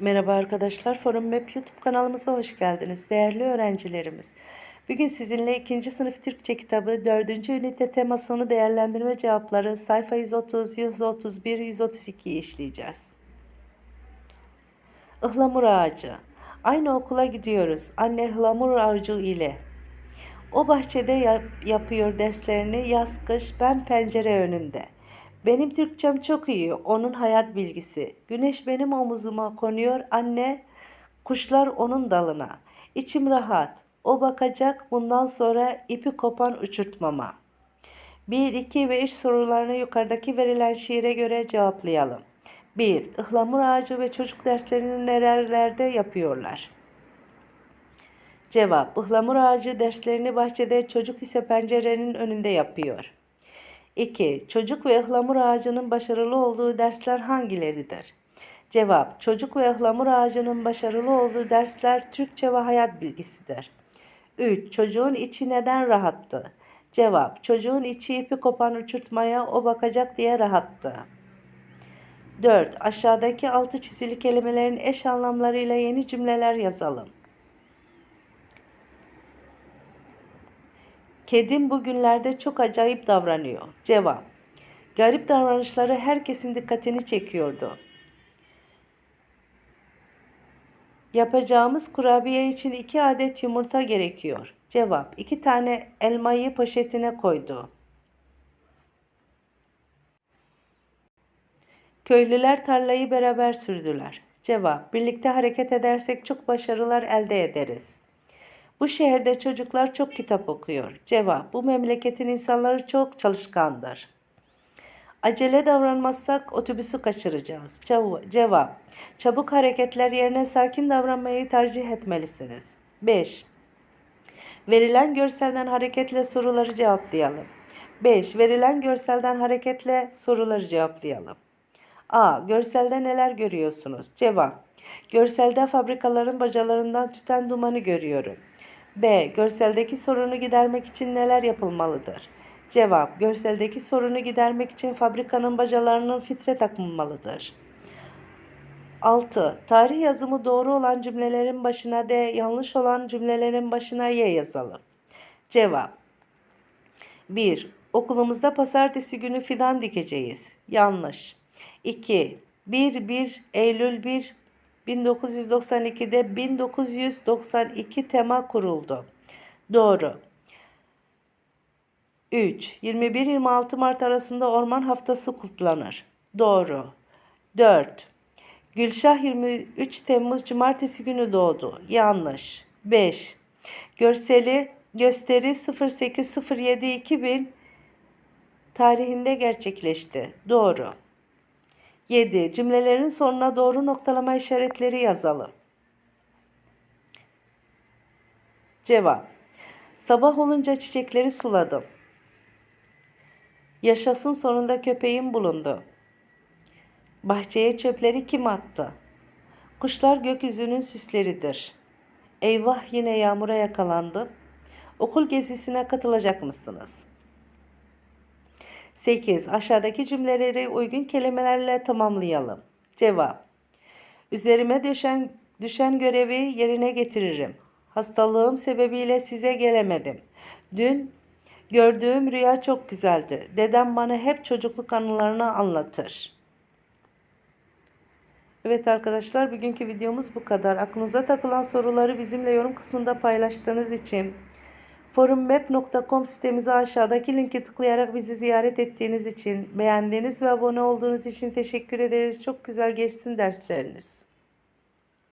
Merhaba arkadaşlar, Forum Map YouTube kanalımıza hoş geldiniz. Değerli öğrencilerimiz, bugün sizinle 2. sınıf Türkçe kitabı 4. ünite tema sonu değerlendirme cevapları sayfa 130, 131, 132 işleyeceğiz. Ihlamur ağacı. Aynı okula gidiyoruz. Anne ıhlamur ağacı ile. O bahçede yap- yapıyor derslerini yaz kış ben pencere önünde. Benim Türkçem çok iyi, onun hayat bilgisi. Güneş benim omuzuma konuyor, anne kuşlar onun dalına. İçim rahat, o bakacak bundan sonra ipi kopan uçurtmama. 1, 2 ve 3 sorularını yukarıdaki verilen şiire göre cevaplayalım. 1. Ihlamur ağacı ve çocuk derslerini nerelerde yapıyorlar? Cevap. Ihlamur ağacı derslerini bahçede, çocuk ise pencerenin önünde yapıyor. 2. Çocuk ve ıhlamur ağacının başarılı olduğu dersler hangileridir? Cevap. Çocuk ve ıhlamur ağacının başarılı olduğu dersler Türkçe ve hayat bilgisidir. 3. Çocuğun içi neden rahattı? Cevap. Çocuğun içi ipi kopan uçurtmaya o bakacak diye rahattı. 4. Aşağıdaki altı çizili kelimelerin eş anlamlarıyla yeni cümleler yazalım. Kedim bugünlerde çok acayip davranıyor. Cevap. Garip davranışları herkesin dikkatini çekiyordu. Yapacağımız kurabiye için iki adet yumurta gerekiyor. Cevap. İki tane elmayı poşetine koydu. Köylüler tarlayı beraber sürdüler. Cevap. Birlikte hareket edersek çok başarılar elde ederiz. Bu şehirde çocuklar çok kitap okuyor. Cevap. Bu memleketin insanları çok çalışkandır. Acele davranmazsak otobüsü kaçıracağız. Cev- Cevap. Çabuk hareketler yerine sakin davranmayı tercih etmelisiniz. 5. Verilen görselden hareketle soruları cevaplayalım. 5. Verilen görselden hareketle soruları cevaplayalım. A. Görselde neler görüyorsunuz? Cevap. Görselde fabrikaların bacalarından tüten dumanı görüyorum. B. Görseldeki sorunu gidermek için neler yapılmalıdır? Cevap. Görseldeki sorunu gidermek için fabrikanın bacalarının filtre takılmalıdır. 6. Tarih yazımı doğru olan cümlelerin başına D, yanlış olan cümlelerin başına Y yazalım. Cevap. 1. Okulumuzda pazartesi günü fidan dikeceğiz. Yanlış. 2. 1 1 Eylül 1 1992'de 1992 tema kuruldu. Doğru. 3. 21-26 Mart arasında Orman Haftası kutlanır. Doğru. 4. Gülşah 23 Temmuz Cumartesi günü doğdu. Yanlış. 5. Görseli gösteri 08.07.2000 tarihinde gerçekleşti. Doğru. 7. Cümlelerin sonuna doğru noktalama işaretleri yazalım. Cevap. Sabah olunca çiçekleri suladım. Yaşasın sonunda köpeğim bulundu. Bahçeye çöpleri kim attı? Kuşlar gökyüzünün süsleridir. Eyvah yine yağmura yakalandı. Okul gezisine katılacak mısınız? 8. Aşağıdaki cümleleri uygun kelimelerle tamamlayalım. Cevap. Üzerime düşen düşen görevi yerine getiririm. Hastalığım sebebiyle size gelemedim. Dün gördüğüm rüya çok güzeldi. Dedem bana hep çocukluk anılarını anlatır. Evet arkadaşlar bugünkü videomuz bu kadar. Aklınıza takılan soruları bizimle yorum kısmında paylaştığınız için forummap.com sitemize aşağıdaki linki tıklayarak bizi ziyaret ettiğiniz için, beğendiğiniz ve abone olduğunuz için teşekkür ederiz. Çok güzel geçsin dersleriniz.